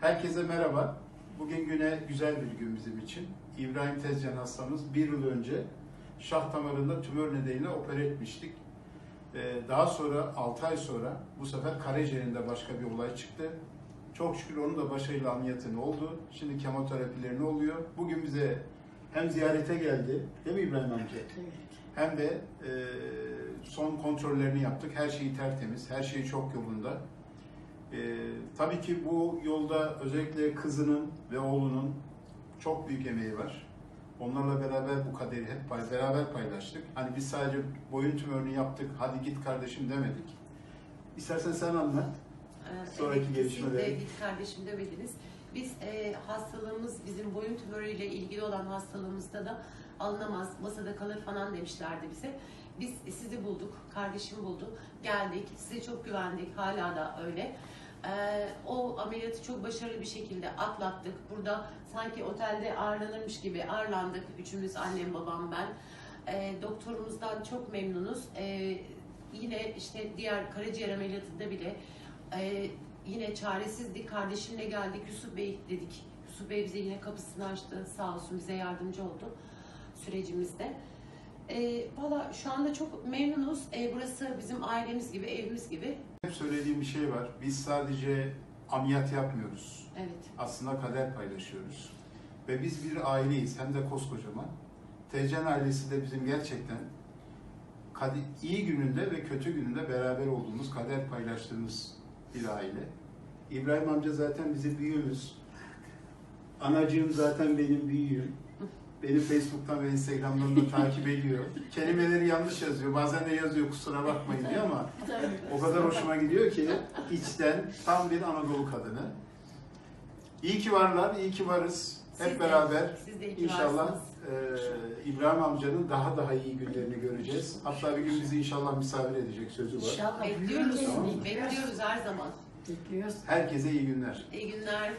Herkese merhaba. Bugün güne güzel bir gün bizim için. İbrahim Tezcan hastamız bir yıl önce şah damarında tümör nedeniyle opere etmiştik. Ee, Daha sonra 6 ay sonra bu sefer karaciğerinde başka bir olay çıktı. Çok şükür onun da başarıyla ameliyatını oldu. Şimdi kemoterapilerini oluyor. Bugün bize hem ziyarete geldi, değil mi İbrahim amca? Hem de e, son kontrollerini yaptık. Her şeyi tertemiz, her şey çok yolunda. E, tabii ki bu yolda özellikle kızının ve oğlunun çok büyük emeği var. Onlarla beraber bu kaderi hep pay- beraber paylaştık. Hani biz sadece boyun tümörünü yaptık, hadi git kardeşim demedik. İstersen sen anlat. Ee, Sonraki evet, gelişmeleri. kesinlikle Git kardeşim demediniz. Biz e, hastalığımız, bizim boyun tümörüyle ilgili olan hastalığımızda da alınamaz, masada kalır falan demişlerdi bize. Biz sizi bulduk, kardeşimi buldu, geldik, size çok güvendik, hala da öyle. Ee, o ameliyatı çok başarılı bir şekilde atlattık. Burada sanki otelde ağırlanırmış gibi ağırlandık. Üçümüz, annem, babam, ben. Ee, doktorumuzdan çok memnunuz. Ee, yine işte diğer karaciğer ameliyatında bile ee, yine çaresizdik. Kardeşimle geldik. Yusuf Bey dedik. Yusuf Bey bize yine kapısını açtı. Sağ olsun bize yardımcı oldu sürecimizde. Ee, Valla şu anda çok memnunuz. Ee, burası bizim ailemiz gibi, evimiz gibi. Hep söylediğim bir şey var. Biz sadece ameliyat yapmıyoruz. Evet. aslında kader paylaşıyoruz. Ve biz bir aileyiz hem de koskocaman. Tezcan ailesi de bizim gerçekten iyi gününde ve kötü gününde beraber olduğumuz, kader paylaştığımız bir aile. İbrahim amca zaten bizim büyüğümüz. Anacığım zaten benim büyüğüm. Beni Facebook'tan ve Instagram'dan da takip ediyor. Kelimeleri yanlış yazıyor. Bazen de yazıyor kusura bakmayın diyor ama o kadar hoşuma gidiyor ki içten tam bir Anadolu kadını. İyi ki varlar, iyi ki varız. Hep Siz de- beraber siz de iyi ki inşallah e, İbrahim amcanın daha daha iyi günlerini göreceğiz. Hatta bir gün bizi inşallah misafir edecek sözü var. İnşallah Bekliyoruz. Tamam. Bekliyoruz her zaman. Bekliyoruz. Herkese iyi günler. İyi günler.